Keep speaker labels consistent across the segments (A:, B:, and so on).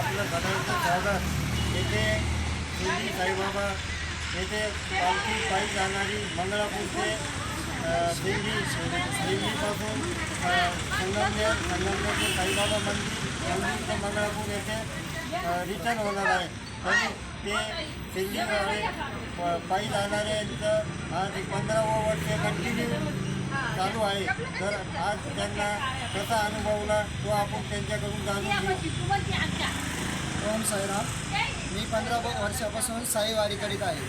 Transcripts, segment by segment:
A: आपलं साधारणतः स्वागत येथे शिर्डी साईबाबा येथे पालखी पायी जाणारी मंगळापूर ते अ, शिर्डी शिर्डीपासून संगमनेर संगमनेर ते साईबाबा मंदिर मंदिर ते मंगळापूर येथे रिटर्न होणार आहे. तरी ते शिर्डीद्वारे पायी जाणारे आज पंधरावं वर्ष कंटिन्यू चालू आहे. तर आज त्यांना कसा अनुभवला तो आपण त्यांच्याकडून जाणून घेऊ.
B: ओम साईराम. मी पंधरा वर्षापासून वर्षापासून साईवारी करीत आहे.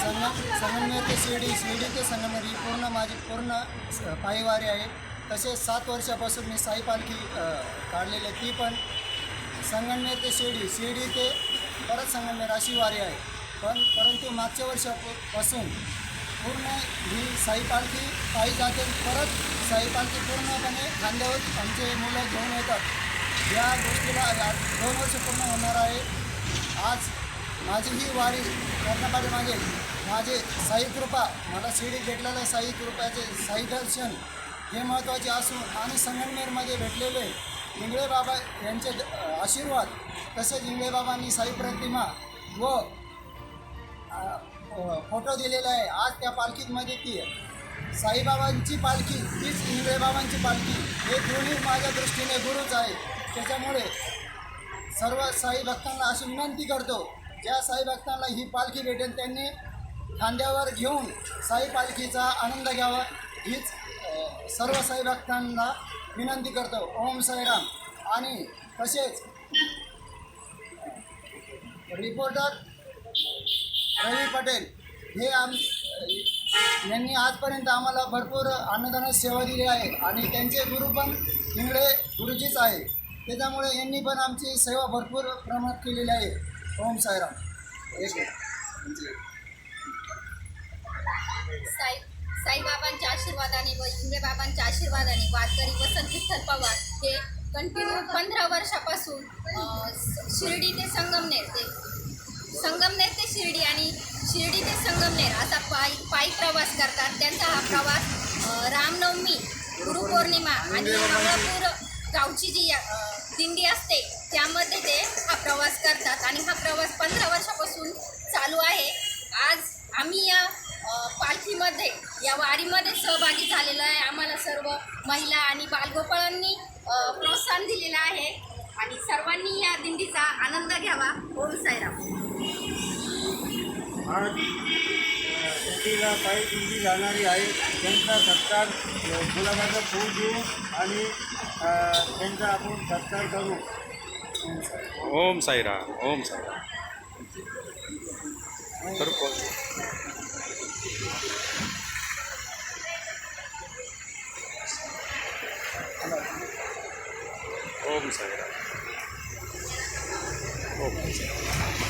B: संगम संगमनेर ते शिर्डी शिर्डी ते संगमनेर ही पूर्ण माझी पूर्ण पायी पायीवारी आहे. तसेच सात वर्षापासून मी साई पालखी काढलेली आहे. ती पण संगमनेर ते शिर्डी शिर्डी ते परत संगमनेर अशी वारी आहे. पण परंतु मागच्या वर्षापासून पूर्ण ही साई पालखी पायी जाते परत साई पालखी पूर्णपणे खांद्यावर आमचे मुलं घेऊन येतात. या गोष्टीला आज दोन वर्ष पूर्ण होणार आहे. आज माझी ही वारी करण्यापाठीमागे माझे साई कृपा मला शिडी भेटलेलं साई कृपाचे साई दर्शन हे महत्त्वाचे असून आणि संगमनेरमध्ये भेटलेले इंगळे बाबा यांचे आशीर्वाद तसेच इंगळे बाबांनी साई प्रतिमा व फोटो दिलेला आहे. आज त्या पालखीमध्ये ती साईबाबांची पालखी तीच इंगळे बाबांची पालखी हे दोन्ही माझ्या दृष्टीने गुरुच आहे त्याच्यामुळे सर्व साई भक्तांना अशी विनंती करतो ज्या साई भक्तांना ही पालखी भेटेल त्यांनी खांद्यावर घेऊन साई पालखीचा आनंद घ्यावा. हीच सर्व साई भक्तांना विनंती करतो. ओम साईराम. आणि तसेच रिपोर्टर रवी पटेल हे आम यांनी आजपर्यंत आम्हाला भरपूर अन्नदानाची सेवा दिली आहे. आणि त्यांचे गुरु पण इंगळे गुरुजीच आहे. त्याच्यामुळे यांनी पण आमची सेवा भरपूर प्रमाणात केलेली आहे. ओम साईराम. एक
C: साई साईबाबांच्या आशीर्वादाने व इंद्रे बाबांच्या आशीर्वादाने वारकरी वसंत विठ्ठल पवार हे कंटिन्यू पंधरा वर्षापासून शिर्डी ते संगमनेर ते संगमनेर ते शिर्डी आणि शिर्डी ते संगमनेर असा पायी पायी प्रवास करतात. त्यांचा हा प्रवास रामनवमी गुरुपौर्णिमा आणि मंगळापूर गावची जी दिंडी असते त्यामध्ये ते हा प्रवास करतात. आणि हा प्रवास पंधरा वर्षापासून चालू आहे. आज आम्ही या पालखीमध्ये या वारीमध्ये सहभागी झालेलो आहे. आम्हाला सर्व महिला आणि बालगोपाळांनी प्रोत्साहन दिलेलं आहे. आणि सर्वांनी या दिंडीचा आनंद घ्यावा. ओम साईराम.
A: आज शिर्डीला पायी जाणारी आहे. त्यांचा सत्कार गुलाबाचा गुलाबाचं फूल देऊ आणि त्यांचा आपण सत्कार करू.
D: ओम साईराम ओम साईराम. तर ओम साईराम. ओम साईराम.